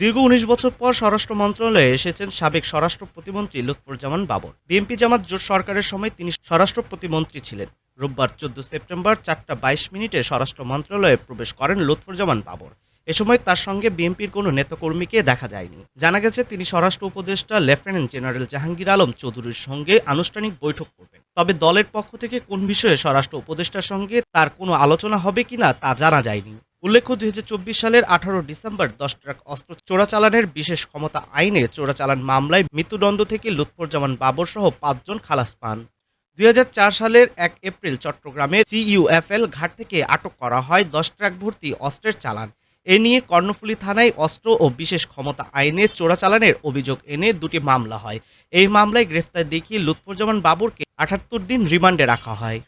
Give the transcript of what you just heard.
দীর্ঘ উনিশ বছর পর স্বরাষ্ট্র মন্ত্রণালয়ে এসেছেন সাবেক স্বরাষ্ট্র প্রতিমন্ত্রী লুৎফুজ্জামান বাবর। বিএনপি জামাত জোট সরকারের সময় তিনি স্বরাষ্ট্র প্রতিমন্ত্রী ছিলেন। রোববার চোদ্দ সেপ্টেম্বর চারটা বাইশ মিনিটে স্বরাষ্ট্র মন্ত্রণালয়ে প্রবেশ করেন লুৎফুজ্জামান বাবর। এ সময় তার সঙ্গে বিএনপির কোনো নেতাকর্মীকে দেখা যায়নি। জানা গেছে, তিনি স্বরাষ্ট্র উপদেষ্টা লেফটেন্যান্ট জেনারেল জাহাঙ্গীর আলম চৌধুরীর সঙ্গে আনুষ্ঠানিক বৈঠক করবেন। তবে দলের পক্ষ থেকে কোন বিষয়ে স্বরাষ্ট্র উপদেষ্টার সঙ্গে তার কোনো আলোচনা হবে কিনা তা জানা যায়নি। উল্লেখ্য, দুই হাজার চব্বিশ সালের আঠারো ডিসেম্বর দশ ট্রাক অস্ত্র চোরাচালানের বিশেষ ক্ষমতা আইনে চোরাচালান মামলায় মৃত্যুদণ্ড থেকে লুৎফুজ্জামান বাবর সহ পাঁচজন খালাস পান। দুই হাজার চার সালের এক এপ্রিল চট্টগ্রামের সিইউএফএল ঘাট থেকে আটক করা হয় দশ ট্রাক ভর্তি অস্ত্রের চালান। এ নিয়ে কর্ণফুলী থানায় অস্ত্র ও বিশেষ ক্ষমতা আইনে চোরাচালানের অভিযোগ এনে দুটি মামলা হয়। এই মামলায় গ্রেফতার দেখিয়ে লুৎফুজ্জামান বাবরকে আটাত্তর দিন রিমান্ডে রাখা হয়।